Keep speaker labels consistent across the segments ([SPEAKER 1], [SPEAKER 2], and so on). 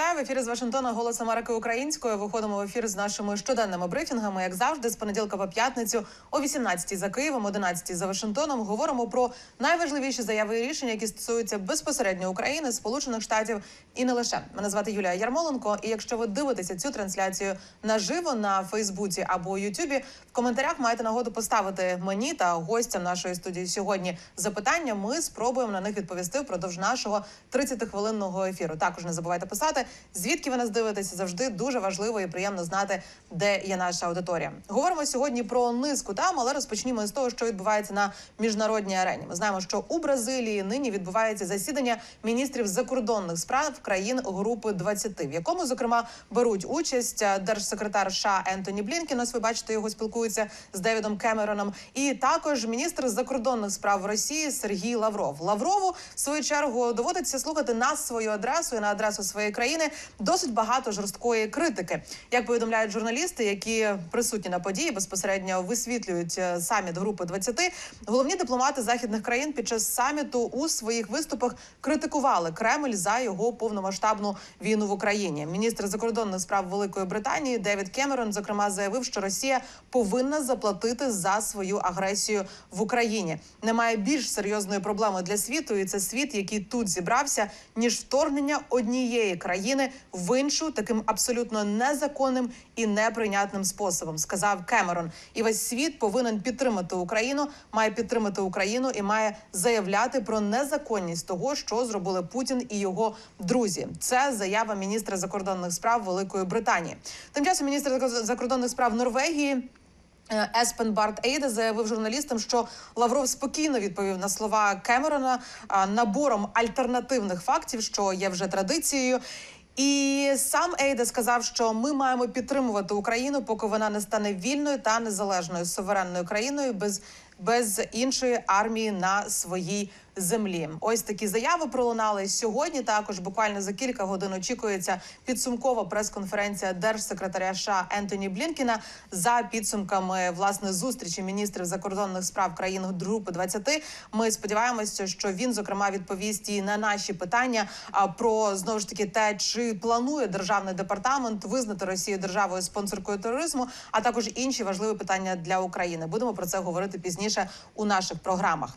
[SPEAKER 1] вітаю в ефірі з Вашингтона Голос Америки Українською. Виходимо в ефір з нашими щоденними брифінгами, як завжди, з понеділка по п'ятницю о 18-й за Києвом, 11-й за Вашингтоном. Говоримо про найважливіші заяви і рішення, які стосуються безпосередньо України, Сполучених Штатів і не лише. Мене звати Юлія Ярмоленко. І якщо ви дивитеся цю трансляцію наживо на Фейсбуці або Ютубі, в коментарях маєте нагоду поставити мені та гостям нашої студії сьогодні запитання. Ми спробуємо на них відповісти впродовж нашого 30-хвилинного ефіру. Також не забувайте писати, звідки ви нас дивитеся. Завжди дуже важливо і приємно знати, де є наша аудиторія. Говоримо сьогодні про низку там, але розпочнімо з того, що відбувається на міжнародній арені. Ми знаємо, що у Бразилії нині відбувається засідання міністрів закордонних справ країн групи 20, в якому зокрема беруть участь е, держсекретар США Ентоні Блінкен. Ось ви бачите, його спілкується з Девідом Кемероном, і також міністр закордонних справ Росії Сергій Лавров. Лаврову в свою чергу доводиться слухати на свою адресу і на адресу своєї країни досить багато жорсткої критики. Як повідомляють журналісти, які присутні на події, безпосередньо висвітлюють е, саміт групи 20, головні дипломати західних країн під час саміту у своїх виступах критикували Кремль за його повномасштабну війну в Україні. Міністр закордонних справ Великої Британії Девід Кемерон зокрема заявив, що Росія повинна заплатити за свою агресію в Україні. Немає більш серйозної проблеми для світу, і це світ, який тут зібрався, ніж вторгнення однієї країни в іншу таким абсолютно незаконним і неприйнятним способом, сказав Кемерон. І весь світ повинен підтримати Україну, має підтримати Україну і має заявляти про незаконність того, що зробили Путін і його друзі. Це заява міністра закордонних справ Великої Британії. Тим часом міністр закордонних справ Норвегії. Е, Еспен Барт Ейде заявив журналістам, що Лавров спокійно відповів на слова Кемерона набором альтернативних фактів, що є вже традицією. І сам Ейде сказав, що ми маємо підтримувати Україну, поки вона не стане вільною та незалежною суверенною країною без, без іншої армії на своїй землі. Ось такі заяви пролунали сьогодні. Також буквально за кілька годин очікується підсумкова прес-конференція держсекретаря США Ентоні Блінкіна за підсумками власне зустрічі міністрів закордонних справ країн групи 20. Ми сподіваємося, що він зокрема відповість і на наші питання про знову ж таки те, чи планує державний департамент визнати Росію державою спонсоркою тероризму, а також інші важливі питання для України. Будемо про це говорити пізніше у наших програмах.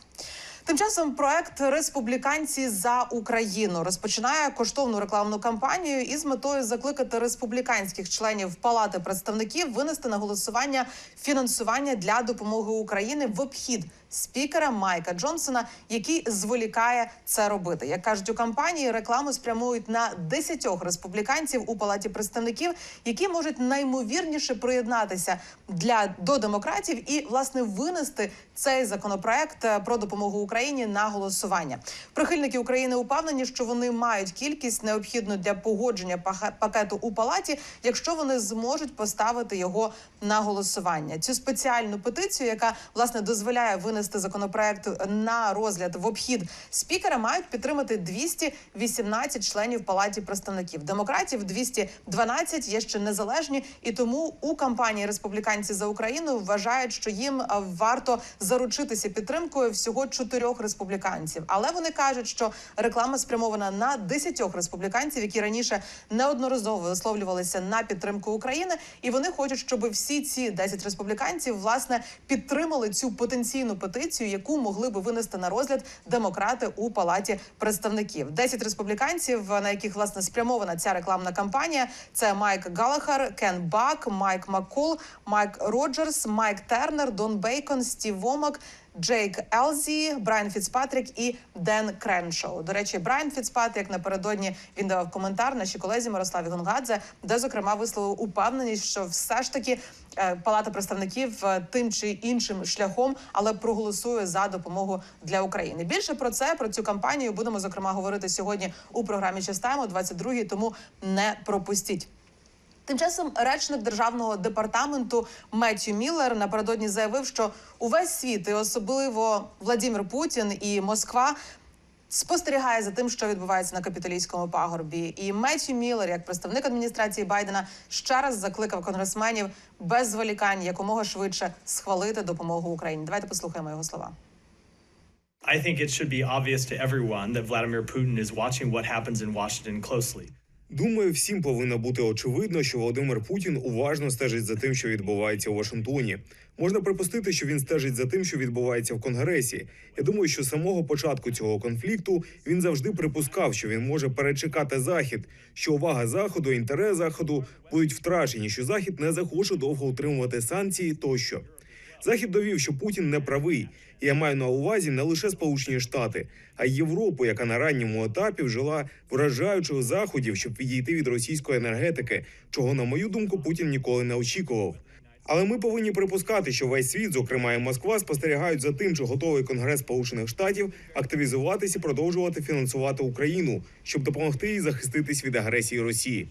[SPEAKER 1] Тим часом проект Республіканці за Україну розпочинає коштовну рекламну кампанію із метою закликати республіканських членів Палати представників винести на голосування фінансування для допомоги Україні в обхід спікера Майка Джонсона, який зволікає це робити. Як кажуть у кампанії, рекламу спрямують на 10 республіканців у палаті представників, які можуть наймовірніше приєднатися для до демократів і власне винести цей законопроект е, про допомогу Україні на голосування. Прихильники України упевнені, що вони мають кількість необхідну для погодження пакету у палаті, якщо вони зможуть поставити його на голосування. Цю спеціальну петицію, яка власне дозволяє винести законопроект на розгляд в обхід спікера, мають підтримати 218 членів палаті представників. Демократів 212 є ще незалежні, і тому у кампанії республіканці за Україну вважають, що їм варто заручитися підтримкою всього чотирьох республіканців. Але вони кажуть, що реклама спрямована на 10 республіканців, які раніше неодноразово висловлювалися на підтримку України, і вони хочуть, щоб всі ці 10 республіканців власне підтримали цю потенційну петицію, яку могли би винести на розгляд демократи у палаті представників. 10 республіканців, на яких власне спрямована ця рекламна кампанія. Це Майк Галахар, Кен Бак, Майк Маккул, Майк Роджерс, Майк Тернер, Дон Бейкон, Стів Вомак. Джейк Елзі, Брайан Фіцпатрік і Ден Креншоу. До речі, Брайан Фіцпатрік напередодні він давав коментар нашій колезі Мирославі Гонгадзе, де зокрема висловив упевненість, що все ж таки е, Палата представників е, тим чи іншим шляхом, але проголосує за допомогу для України. Більше про це про цю кампанію будемо зокрема говорити сьогодні у програмі «Частаємо» 22-й, Тому не пропустіть. Тим часом речник державного департаменту Меттью Міллер напередодні заявив, що увесь світ, і особливо Владимир Путін і Москва. Спостерігає за тим, що відбувається на капітолійському пагорбі, і Меттью Міллер, як представник адміністрації Байдена, ще раз закликав конгресменів без зволікань якомога швидше схвалити допомогу Україні. Давайте послухаємо його слова.
[SPEAKER 2] I think it should be obvious to everyone that Vladimir Putin is watching what happens in Washington closely. Думаю, всім повинно бути очевидно, що Володимир Путін уважно стежить за тим, що відбувається у Вашингтоні. Можна припустити, що він стежить за тим, що відбувається в Конгресі. Я думаю, що з самого початку цього конфлікту він завжди припускав, що він може перечекати захід, що увага заходу, інтерес заходу будуть втрачені, що захід не захоче довго утримувати санкції тощо. Захід довів, що Путін не правий. Я маю на увазі не лише Сполучені Штати, а й Європу, яка на ранньому етапі вжила вражаючих заходів, щоб відійти від російської енергетики, чого, на мою думку, Путін ніколи не очікував. Але ми повинні припускати, що весь світ, зокрема і Москва, спостерігають за тим, чи готовий Конгрес Сполучених Штатів активізуватись і продовжувати фінансувати Україну, щоб допомогти їй захиститись від агресії Росії.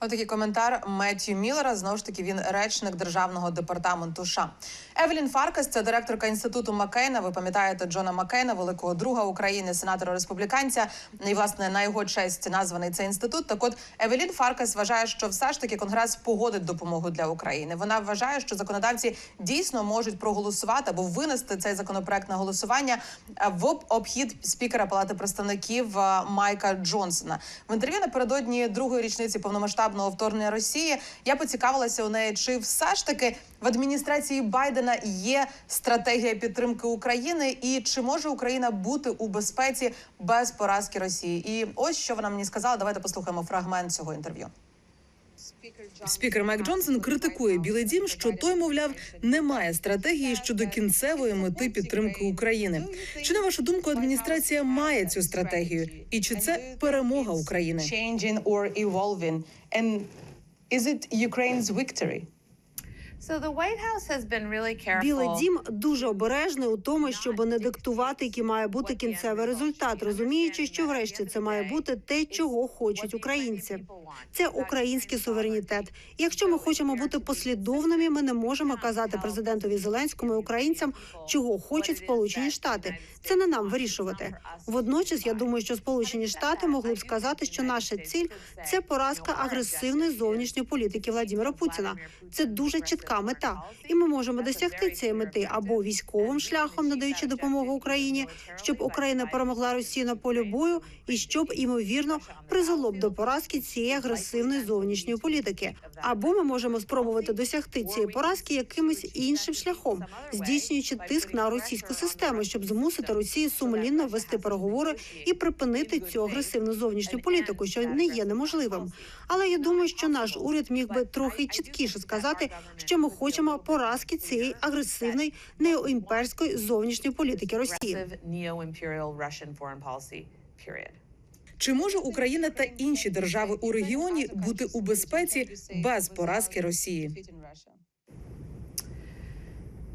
[SPEAKER 1] Отакий коментар Меттью Міллера. Знову ж таки, він речник державного департаменту США. Евелін Фаркас, це директорка інституту Маккейна. Ви пам'ятаєте Джона Маккейна, великого друга України, сенатора республіканця. І власне на його честь названий цей інститут. Так, от Евелін Фаркас вважає, що все ж таки Конгрес погодить допомогу для України. Вона вважає, що законодавці дійсно можуть проголосувати або винести цей законопроект на голосування е, в обхід спікера Палати представників е, Майка Джонсона. В інтерв'ю напередодні другої річниці повномасштабного вторгнення Росії я поцікавилася у неї, чи все ж таки в адміністрації Байдена є стратегія підтримки України, і чи може Україна бути у безпеці без поразки Росії? І ось що вона мені сказала. Давайте послухаємо фрагмент цього інтерв'ю.
[SPEAKER 3] Спікер Майк Джонсон критикує Білий Дім, що той, мовляв, не має стратегії щодо кінцевої мети підтримки України. Чи на вашу думку адміністрація має цю стратегію, і чи це перемога України?
[SPEAKER 1] And is it Ukraine's victory?
[SPEAKER 4] Білий дім дуже обережний у тому, щоб не диктувати, який має бути кінцевий результат, розуміючи, що врешті це має бути те, чого хочуть українці. Це український суверенітет. Якщо ми хочемо бути послідовними, ми не можемо казати президентові Зеленському і українцям, чого хочуть Сполучені Штати. Це не нам вирішувати. Водночас, я думаю, що Сполучені Штати могли б сказати, що наша ціль це поразка агресивної зовнішньої політики Владимира Путіна. Це дуже чітка мета, і ми можемо досягти цієї мети або військовим шляхом, надаючи допомогу Україні, щоб Україна перемогла Росію на полі бою, і щоб ймовірно призвело б до поразки цієї агресивної зовнішньої політики. Або ми можемо спробувати досягти цієї поразки якимось іншим шляхом, здійснюючи тиск на російську систему, щоб змусити Росію сумлінно вести переговори і припинити цю агресивну зовнішню політику, що не є неможливим. Але я думаю, що наш уряд міг би трохи чіткіше сказати, що ми хочемо поразки цієї агресивної неоімперської зовнішньої політики Росії.
[SPEAKER 3] Чи може Україна та інші держави у регіоні бути у безпеці без поразки Росії?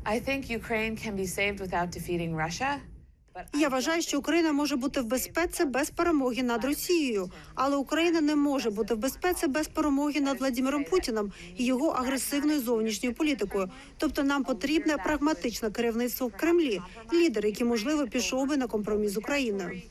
[SPEAKER 5] I think Ukraine can be saved without defeating Russia.
[SPEAKER 4] Я вважаю, що Україна може бути в безпеці без перемоги над Росією, але Україна не може бути в безпеці без перемоги над Владимиром Путіним і його агресивною зовнішньою політикою. Тобто нам потрібне прагматичне керівництво в Кремлі, лідер, який можливо пішов би на компроміс з Україною.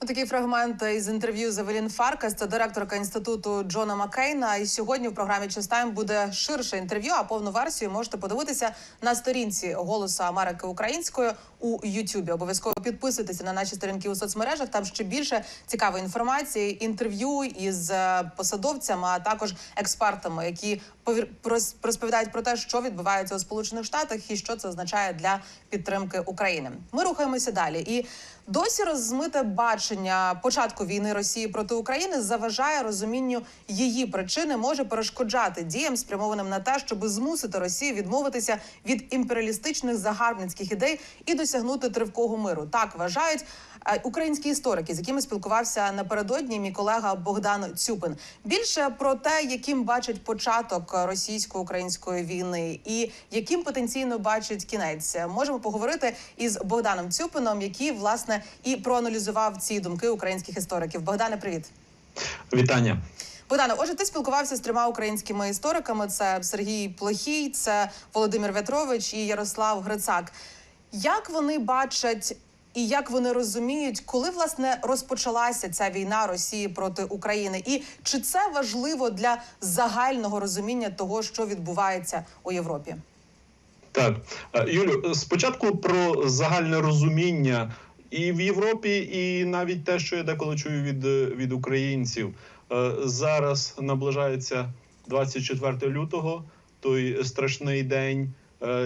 [SPEAKER 1] Отакий фрагмент із інтерв'ю з Евелін Фаркас, це директорка інституту Джона Маккейна. І сьогодні в програмі «Частайм» буде ширше інтерв'ю. А повну версію можете подивитися на сторінці Голосу Америки українською у Ютубі. Обов'язково підписуйтеся на наші сторінки у соцмережах. Там ще більше цікавої інформації, інтерв'ю із посадовцями, а також експертами, які розповідають про те, що відбувається у Сполучених Штатах і що це означає для підтримки України. Ми рухаємося далі і. Досі розмите бачення початку війни Росії проти України заважає розумінню її причини, може перешкоджати діям, спрямованим на те, щоб змусити Росію відмовитися від імперіалістичних загарбницьких ідей і досягнути тривкого миру. Так вважають українські історики, з якими спілкувався напередодні мій колега Богдан Цюпин. Більше про те, яким бачить початок російсько-української війни і яким потенційно бачить кінець, можемо поговорити із Богданом Цюпином, який власне і проаналізував ці думки українських істориків. Богдане, привіт.
[SPEAKER 6] Вітання.
[SPEAKER 1] Богдане, отже, ти спілкувався з трьома українськими істориками: це Сергій Плохій, це Володимир Вятрович і Ярослав Грицак. Як вони бачать і як вони розуміють, коли власне розпочалася ця війна Росії проти України, і чи це важливо для загального розуміння того, що відбувається у Європі?
[SPEAKER 6] Так, Е, Юлю, спочатку про загальне розуміння і в Європі, і навіть те, що я деколи чую від, е, від українців. Е, Зараз наближається 24 лютого, той страшний день,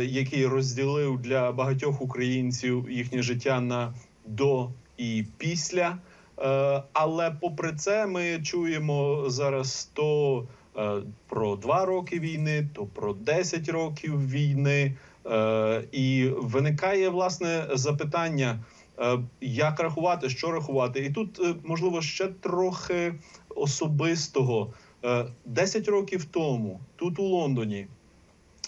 [SPEAKER 6] який розділив для багатьох українців їхнє життя на до і після. Е, Але попри це, ми чуємо зараз то е, про два роки війни, то про 10 років війни. Е, І виникає власне запитання, е, як рахувати, що рахувати. І тут е, можливо ще трохи особистого. Е, 10 років тому, тут у Лондоні,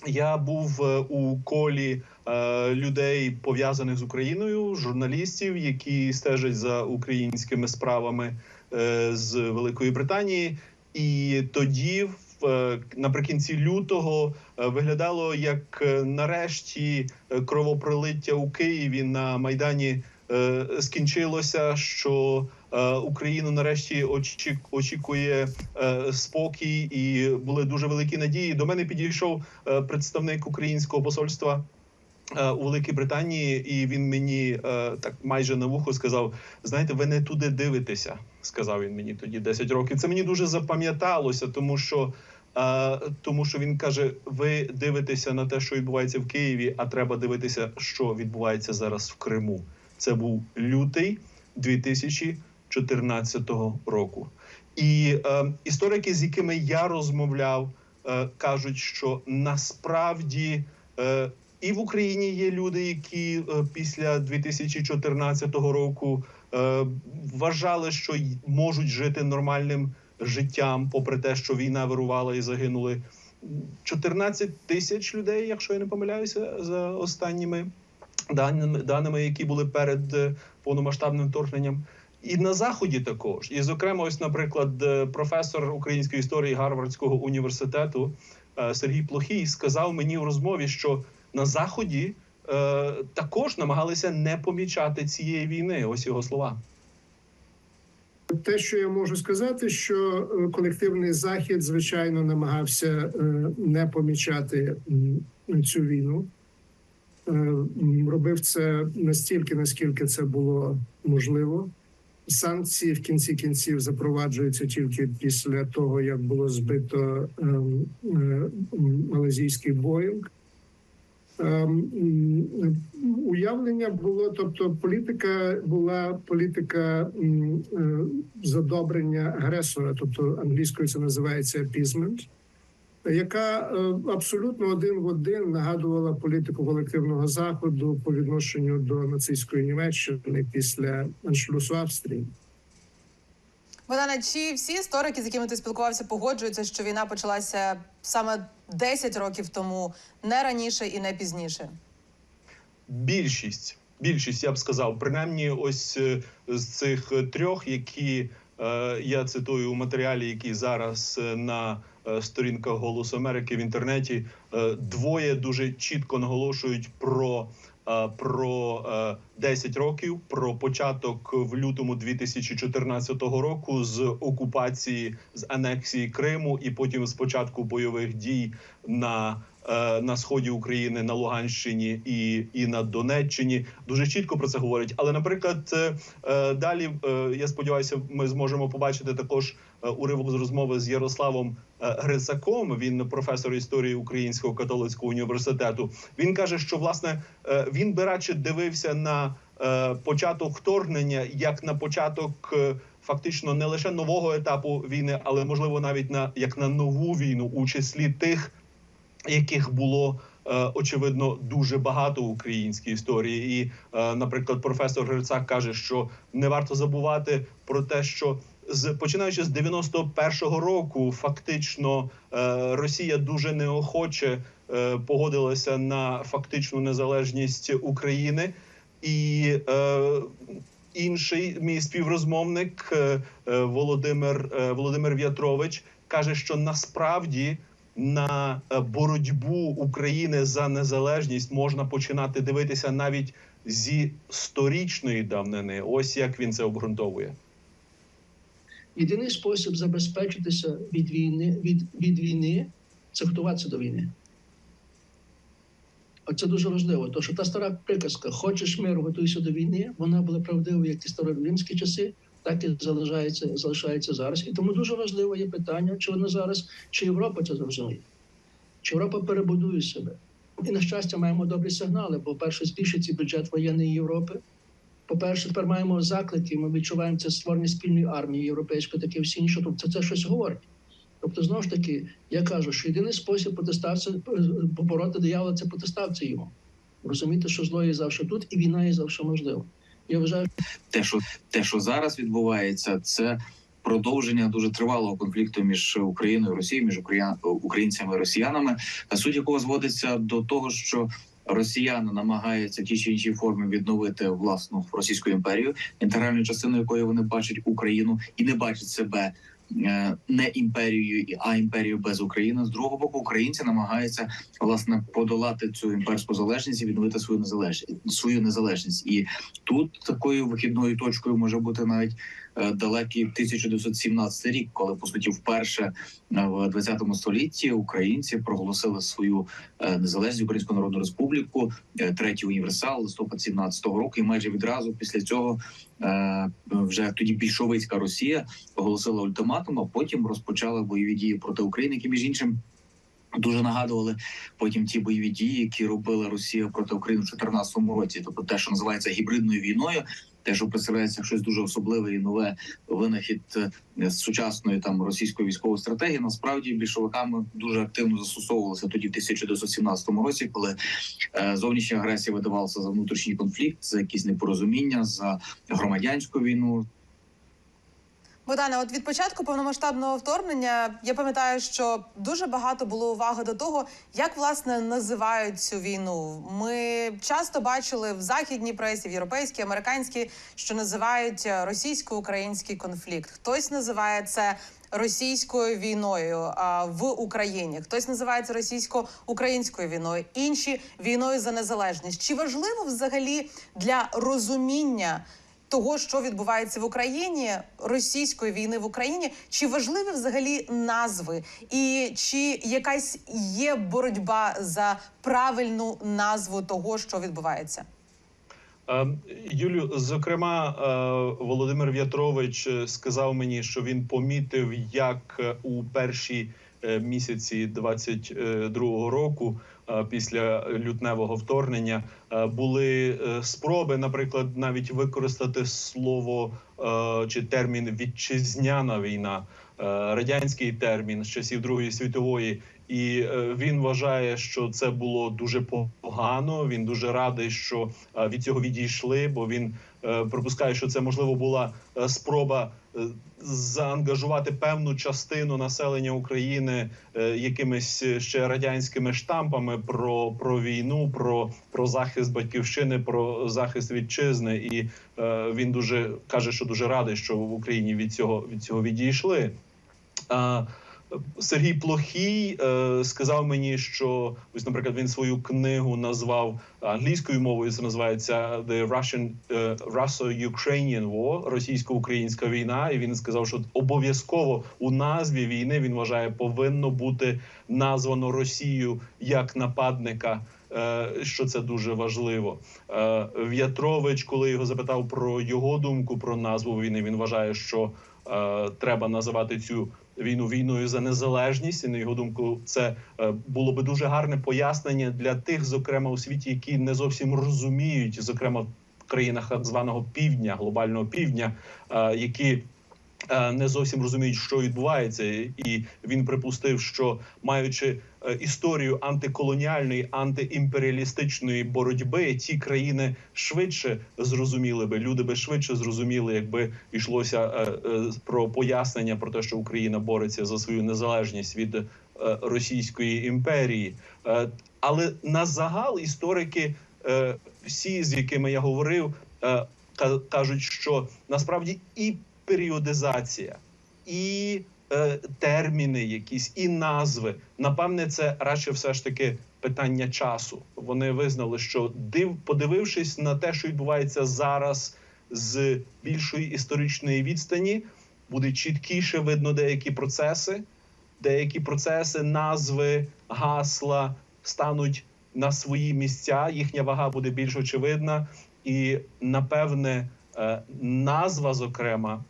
[SPEAKER 6] я був е, у колі е, людей пов'язаних з Україною, журналістів, які стежать за українськими справами е, з Великої Британії. І тоді, е, наприкінці лютого, е, виглядало як е, нарешті е, кровопролиття у Києві на майдані е, скінчилося, що Україну нарешті очі- очікує е, спокій, і були дуже великі надії. До мене підійшов е, представник українського посольства. е, У Великій Британії, і він мені е, так майже на вухо сказав: знаєте, ви не туди дивитеся, сказав він мені тоді 10 років. Це мені дуже запам'яталося, тому що, е, тому що він каже: ви дивитеся на те, що відбувається в Києві, а треба дивитися, що відбувається зараз в Криму. Це був лютий 2014 року. І е, історики, з якими я розмовляв, е, кажуть, що насправді е, і в Україні є люди, які е, після 2014 року е, вважали, що можуть жити нормальним життям, попри те, що війна вирувала і загинули 14 тисяч людей, якщо я не помиляюся, за останніми даними, даними, які були перед е, повномасштабним вторгненням. І на заході також, і зокрема, ось, наприклад, е, професор української історії Гарвардського університету е, Сергій Плохій сказав мені в розмові, що на заході е, також намагалися не помічати цієї війни. Ось його слова.
[SPEAKER 7] Те, що я можу сказати, що е, колективний захід, звичайно, намагався не помічати цю війну. Робив це настільки, наскільки це було можливо. Санкції в кінці кінців запроваджуються тільки після того, як було збито ем, е, малазійський Боїнг. Ем, Уявлення було, тобто політика була політика е, задобрення агресора, тобто англійською це називається appeasement, яка е, абсолютно один в один нагадувала політику колективного заходу по відношенню до нацистської Німеччини після аншлюсу Австрії.
[SPEAKER 1] Богдане, чи всі історики, з якими ти спілкувався, погоджуються, що війна почалася саме 10 років тому, не раніше і не пізніше?
[SPEAKER 6] більшість, більшість, я б сказав, принаймні, ось е, з цих е, трьох, які я цитую у матеріалі, які зараз е, на е, сторінках Голосу Америки в інтернеті, е, двоє дуже чітко наголошують про. е, Про е, 10 років, про початок в лютому 2014 року з окупації з анексії Криму, і потім з початку бойових дій на е, на сході України, на Луганщині і, і на Донеччині. Дуже чітко про це говорять. Але, наприклад, е, е, далі е, я сподіваюся, ми зможемо побачити також е, уривок з розмови з Ярославом е, Грицаком. Він професор історії Українського католицького університету. Він каже, що власне е, він би радше дивився на е, початок вторгнення як на початок. е, Фактично не лише нового етапу війни, але можливо навіть на як на нову війну, у числі тих, яких було е, очевидно дуже багато в українській історії. І, е, наприклад, професор Грицак каже, що не варто забувати про те, що з починаючи з 91-го року, фактично е, Росія дуже неохоче погодилася на фактичну незалежність України і. Інший мій співрозмовник Володимир Володимир В'ятрович каже, що насправді на е, боротьбу України за незалежність можна починати дивитися навіть зі сторічної давнини. Ось як він це обґрунтовує.
[SPEAKER 8] Єдиний спосіб забезпечитися від війни від, від війни це готуватися до війни. Оце дуже важливо. То що та стара приказка Хочеш миру, готуйся до війни, вона була правдивою як ті староримські часи, так і залишається, залишається зараз. І тому дуже важливо є питання, чи вона зараз, чи Європа це зрозуміє, чи Європа перебудує себе. І на щастя, маємо добрі сигнали. Бо перше збільшиться бюджет воєнної Європи. По-перше, тепер маємо заклики. Ми відчуваємо це створення спільної армії європейської, таке всі інші. Тобто це щось говорить. Тобто, знову ж таки, я кажу, що єдиний спосіб протиставця побороти диявола це протиставця йому. Розуміти, що зло є завжди тут, і війна є завжди можлива. Я вважаю,
[SPEAKER 9] те, що те, що зараз відбувається, це продовження дуже тривалого конфлікту між Україною і Росією, між українцями і росіянами, А суть якого зводиться до того, що росіяни намагаються в тій чи іншій формі відновити власну російську імперію, інтегральною частиною якої вони бачать Україну і не бачать себе. Е, Не імперією, а імперією без України з другого боку, українці намагаються власне подолати цю імперську залежність і відновити свою незалежність свою незалежність. І тут такою вихідною точкою може бути навіть далекий 1917 рік, коли по суті вперше е, в 20 столітті українці проголосили свою е, незалежність Українську Народну Республіку, е, третій універсал листопад 17-го року. І майже відразу після цього е, вже тоді більшовицька Росія оголосила ультиматум, а потім розпочала бойові дії проти України, які між іншим. Дуже нагадували потім ті бойові дії, які робила Росія проти України в 2014 році, тобто те, що називається гібридною війною, те, що представляється щось дуже особливе і нове винахід е, сучасної там російської військової стратегії, насправді більшовиками дуже активно застосовувалося тоді, в 1917 році, коли е, зовнішня агресія видавалася за внутрішній конфлікт, за якісь непорозуміння, за громадянську війну,
[SPEAKER 1] Богдане, от від початку повномасштабного вторгнення я пам'ятаю, що дуже багато було уваги до того, як власне називають цю війну. Ми часто бачили в західній пресі, в європейській, американській, що називають російсько-український конфлікт. Хтось називає це російською війною а, в Україні, хтось називає це російсько-українською війною, інші війною за незалежність. Чи важливо взагалі для розуміння? Того, що відбувається в Україні, російської війни в Україні, чи важливі взагалі назви, і чи якась є боротьба за правильну назву того, що відбувається?
[SPEAKER 6] Е, Юлю, зокрема, е, Володимир В'ятрович е, сказав мені, що він помітив, як е, у перші е, місяці 22-го року, е, після лютневого вторгнення, е, були е, спроби, наприклад, навіть використати слово е, чи термін вітчизняна війна, е, радянський термін з часів Другої світової. І е, він вважає, що це було дуже погано. Він дуже радий, що е, від цього відійшли, бо він е, припускає, що це можливо була спроба заангажувати певну частину населення України якимись ще радянськими штампами про, про війну, про, про захист батьківщини, про захист вітчизни. І він дуже каже, що дуже радий, що в Україні від цього від цього відійшли. Сергій Плохій е, сказав мені, що ось, наприклад, він свою книгу назвав англійською мовою. Це називається The Russian е, Russo-Ukrainian War, російсько-українська війна. І він сказав, що обов'язково у назві війни він вважає повинно бути названо Росію як нападника. е, Що це дуже важливо. Е, В'ятрович, коли його запитав про його думку про назву війни, він вважає, що е, треба називати цю війну війною за незалежність. І на його думку, це е, було би дуже гарне пояснення для тих, зокрема у світі, які не зовсім розуміють, зокрема в країнах так званого півдня, глобального півдня, е, які не зовсім розуміють, що відбувається, і він припустив, що маючи е, історію антиколоніальної, антиімперіалістичної боротьби, ті країни швидше зрозуміли би, люди би швидше зрозуміли, якби йшлося е, е, про пояснення про те, що Україна бореться за свою незалежність від е, Російської імперії. Е, Але на загал історики, е, всі з якими я говорив, е, кажуть, що насправді і періодизація, і е, терміни, якісь, і назви. Напевне, це радше все ж таки питання часу. Вони визнали, що див, подивившись на те, що відбувається зараз з більшої історичної відстані, буде чіткіше видно деякі процеси, деякі процеси, назви, гасла стануть на свої місця. Їхня вага буде більш очевидна, і напевне е, назва, зокрема,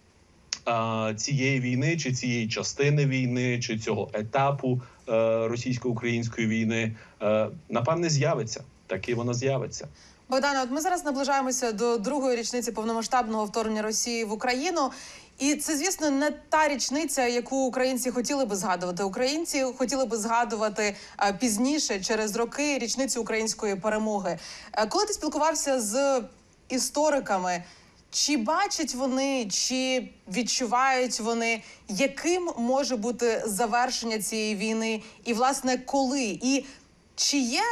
[SPEAKER 6] цієї війни, чи цієї частини війни, чи цього етапу е, російсько-української війни, е, напевне, з'явиться. Таки вона з'явиться.
[SPEAKER 1] Богдане, от ми зараз наближаємося до другої річниці повномасштабного вторгнення Росії в Україну. І це, звісно, не та річниця, яку українці хотіли би згадувати. Українці хотіли би згадувати е, пізніше через роки річницю української перемоги. Е, Коли ти спілкувався з істориками, чи бачать вони, чи відчувають вони, яким може бути завершення цієї війни, і власне коли? І чи є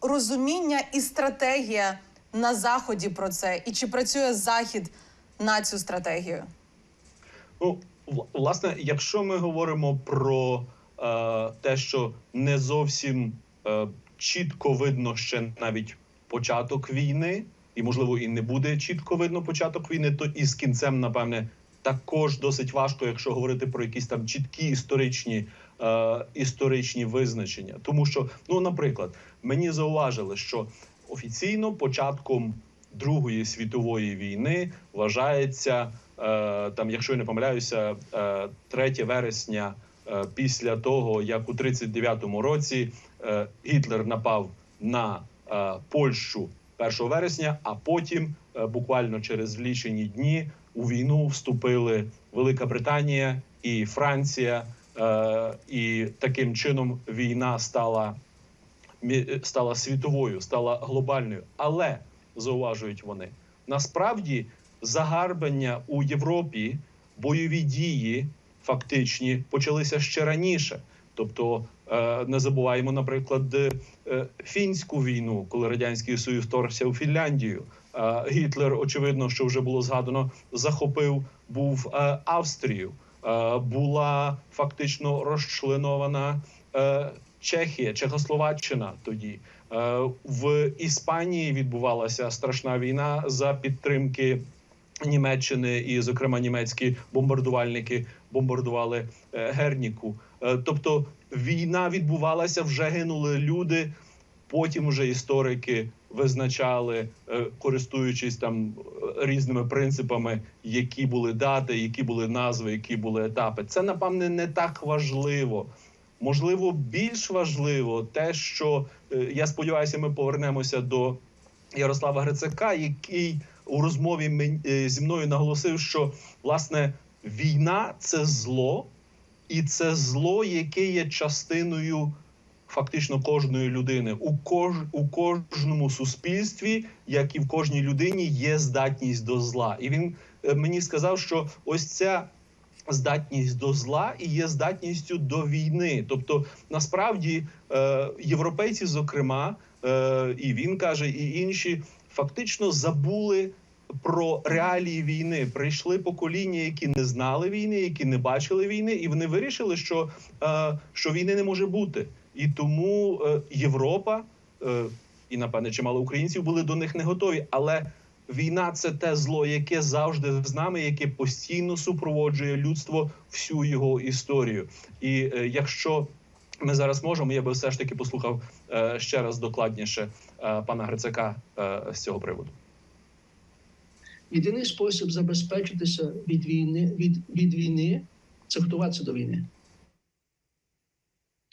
[SPEAKER 1] розуміння і стратегія на заході про це, і чи працює захід на цю стратегію?
[SPEAKER 6] Ну, власне, якщо ми говоримо про е, те, що не зовсім е, чітко видно ще навіть початок війни, і можливо і не буде чітко видно початок війни, то і з кінцем, напевне, також досить важко, якщо говорити про якісь там чіткі історичні, е, історичні визначення. Тому що, ну, наприклад, мені зауважили, що офіційно початком Другої світової війни вважається е, там, якщо я не помиляюся, е, 3 вересня е, після того, як у 39-му році е, Гітлер напав на е, Польщу 1 вересня, а потім, е, буквально через лічені дні, у війну вступили Велика Британія і Франція, е, і таким чином війна стала стала світовою, стала глобальною. Але зауважують вони, насправді загарбання у Європі, бойові дії фактичні почалися ще раніше. Тобто е, не забуваємо, наприклад, е, фінську війну, коли радянський союз вторгся у Фінляндію. Е, Гітлер, очевидно, що вже було згадано, захопив був е, Австрію. Е, Була фактично розчленована е, Чехія, Чехословаччина тоді. Е, В Іспанії відбувалася страшна війна за підтримки Німеччини, і, зокрема, німецькі бомбардувальники бомбардували е, Герніку. Е, Тобто війна відбувалася, вже гинули люди. Потім вже історики визначали, е, користуючись там різними принципами, які були дати, які були назви, які були етапи. Це напевне не так важливо. Можливо, більш важливо те, що я сподіваюся, ми повернемося до Ярослава Грицака, який у розмові зі мною наголосив, що власне війна це зло, і це зло, яке є частиною фактично кожної людини. У, кож, у кожному суспільстві, як і в кожній людині, є здатність до зла. І він е, мені сказав, що ось ця здатність до зла і є здатністю до війни. Тобто, насправді, е, європейці, зокрема, е, і він каже, і інші фактично забули. Про реалії війни прийшли покоління, які не знали війни, які не бачили війни, і вони вирішили, що, е, що війни не може бути. І тому е, Європа е, і напевне чимало українців були до них не готові. Але війна це те зло, яке завжди з нами, яке постійно супроводжує людство всю його історію. І якщо ми зараз можемо, я би все ж таки послухав ще раз докладніше пана Грицака з цього приводу.
[SPEAKER 8] Єдиний спосіб забезпечитися від війни від, від війни це готуватися до війни.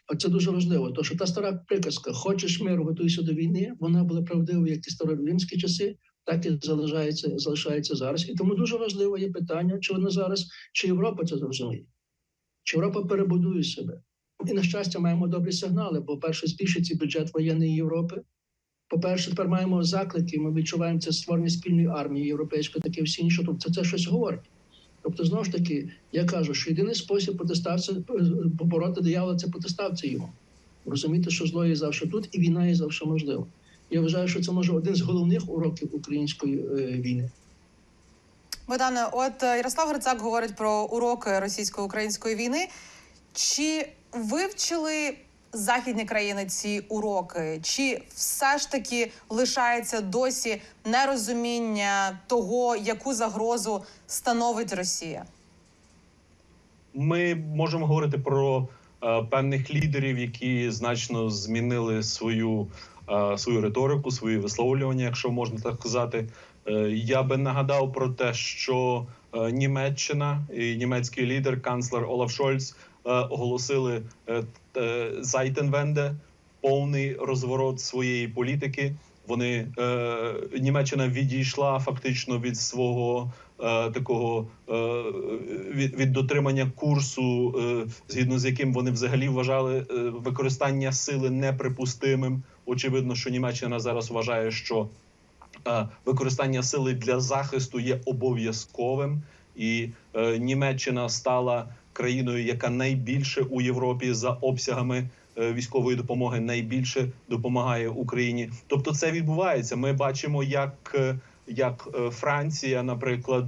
[SPEAKER 8] Оце дуже важливо. Тому що та стара приказка Хочеш миру, готуйся до війни, вона була правдивою як і староримські часи, так і залишається, залишається зараз. І тому дуже важливо є питання, чи вона зараз, чи Європа це зрозуміє, чи Європа перебудує себе. І на щастя, маємо добрі сигнали, бо перше збільшиться бюджет воєнної Європи. По-перше, тепер маємо заклики. Ми відчуваємо це створення спільної армії європейської, таке всі інше. Тобто це, щось говорить. Тобто, знову ж таки, я кажу, що єдиний спосіб протиставця побороти диявола це протиставця йому. Розуміти, що зло є завжди тут, і війна є завжди можлива. Я вважаю, що це може один з головних уроків української е, війни.
[SPEAKER 1] Богдане, от е, Ярослав Грицак говорить про уроки російсько-української війни. Чи вивчили західні країни ці уроки? Чи все ж таки лишається досі нерозуміння того, яку загрозу становить Росія?
[SPEAKER 6] Ми можемо говорити про е, певних лідерів, які значно змінили свою е, свою риторику, свої висловлювання, якщо можна так сказати. Е, Я би нагадав про те, що е, Німеччина і німецький лідер, канцлер Олаф Шольц, оголосили е, е, Зайтенвенде, повний розворот своєї політики. Вони е, Німеччина відійшла фактично від свого е, такого е, від, від дотримання курсу, е, згідно з яким вони взагалі вважали е, використання сили неприпустимим. Очевидно, що Німеччина зараз вважає, що е, використання сили для захисту є обов'язковим, і е, Німеччина стала країною, яка найбільше у Європі за обсягами е, військової допомоги найбільше допомагає Україні. Тобто, це відбувається. Ми бачимо, як е, як е, Франція, наприклад,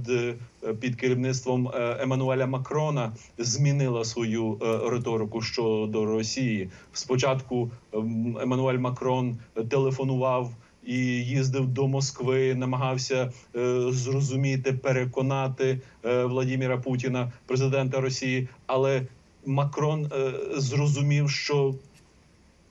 [SPEAKER 6] під керівництвом Еммануеля Макрона змінила свою риторику щодо Росії. Спочатку ем, Еммануель Макрон телефонував і їздив до Москви, намагався е, зрозуміти, переконати е, Владіміра Путіна, президента Росії. Але Макрон е, зрозумів, що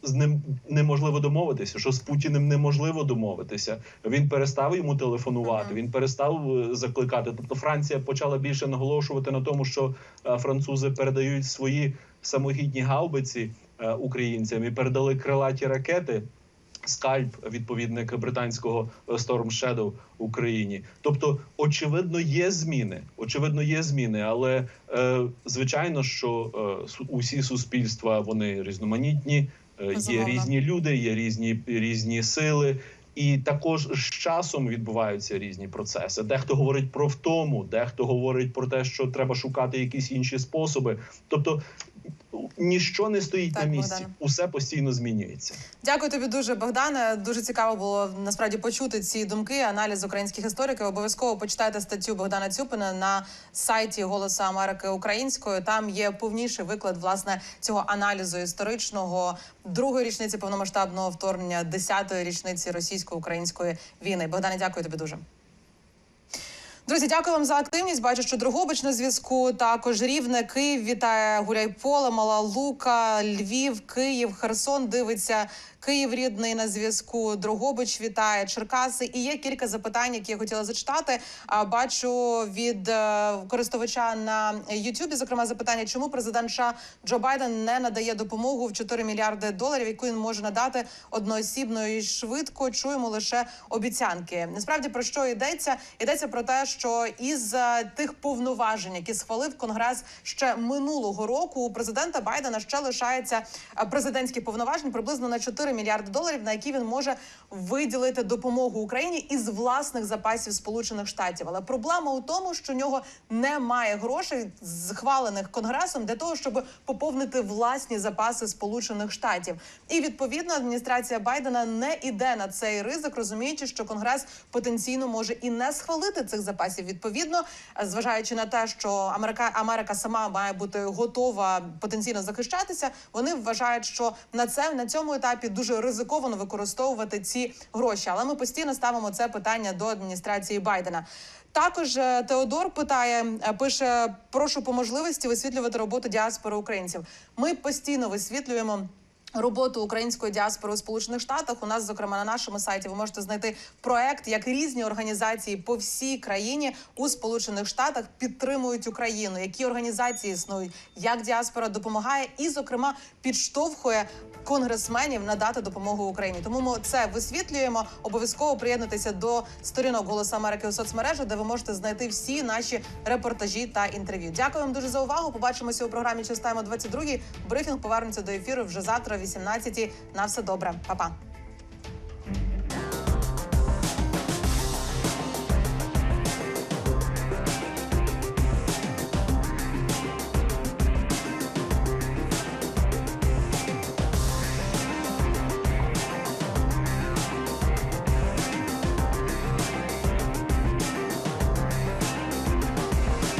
[SPEAKER 6] з ним неможливо домовитися, що з Путіним неможливо домовитися. Він перестав йому телефонувати, він перестав е, закликати. Тобто Франція почала більше наголошувати на тому, що е, французи передають свої самохідні гаубиці е, українцям і передали крилаті ракети. Скальп, відповідник британського Storm Shadow Україні. Тобто, очевидно, є зміни. Очевидно, є зміни, але е, звичайно, що е, усі суспільства вони різноманітні, е, є різні люди, є різні різні сили. І також з часом відбуваються різні процеси. Дехто говорить про втому, дехто говорить про те, що треба шукати якісь інші способи. Тобто ніщо не стоїть
[SPEAKER 1] Так,
[SPEAKER 6] на місці,
[SPEAKER 1] Богдане.
[SPEAKER 6] усе постійно змінюється.
[SPEAKER 1] Дякую тобі дуже, Богдане. Дуже цікаво було насправді почути ці думки, аналіз українських істориків. Обов'язково почитайте статтю Богдана Цюпина на сайті Голосу Америки Українською. Там є повніший виклад власне цього аналізу історичного другої річниці повномасштабного вторгнення, десятої річниці російсько-української війни. Богдане, дякую тобі дуже. Друзі, дякую вам за активність. Бачу, що Другобич на зв'язку. Також Рівне, Київ вітає Гуляйполе, Мала Лука, Львів, Київ, Херсон дивиться. Київ рідний на зв'язку. Дрогобич вітає Черкаси. І є кілька запитань, які я хотіла зачитати. Бачу від е, користувача на Ютубі. Зокрема, запитання, чому президент США Джо Байден не надає допомогу в 4 мільярди доларів, яку він може надати одноосібно і швидко. Чуємо лише обіцянки. Насправді про що йдеться? Йдеться про те, що із е, тих повноважень, які схвалив Конгрес ще минулого року, у президента Байдена ще лишається е, президентські повноважень приблизно на 4 мільярди доларів, на які він може виділити допомогу Україні із власних запасів Сполучених Штатів. Але проблема у тому, що у нього немає грошей, схвалених конгресом для того, щоб поповнити власні запаси Сполучених Штатів. І відповідно адміністрація Байдена не іде на цей ризик, розуміючи, що конгрес потенційно може і не схвалити цих запасів. Відповідно, зважаючи на те, що Америка Америка сама має бути готова потенційно захищатися, вони вважають, що на це на цьому етапі дуже ризиковано використовувати ці гроші. Але ми постійно ставимо це питання до адміністрації Байдена. Також е, Теодор питає, е, пише: прошу по можливості висвітлювати роботу діаспори українців. Ми постійно висвітлюємо. Роботу української діаспори у Сполучених Штатах у нас, зокрема, на нашому сайті ви можете знайти проект, як різні організації по всій країні у Сполучених Штатах підтримують Україну, які організації існують, як діаспора допомагає, і, зокрема, підштовхує конгресменів надати допомогу Україні. Тому ми це висвітлюємо. Обов'язково приєднатися до сторінок Голосу Америки у соцмережах, де ви можете знайти всі наші репортажі та інтерв'ю. Дякую вам дуже за увагу. Побачимося у програмі «Час тайм» о 22-й. Брифінг повернеться до ефіру вже завтра, 18-й. На все добре, Па-па.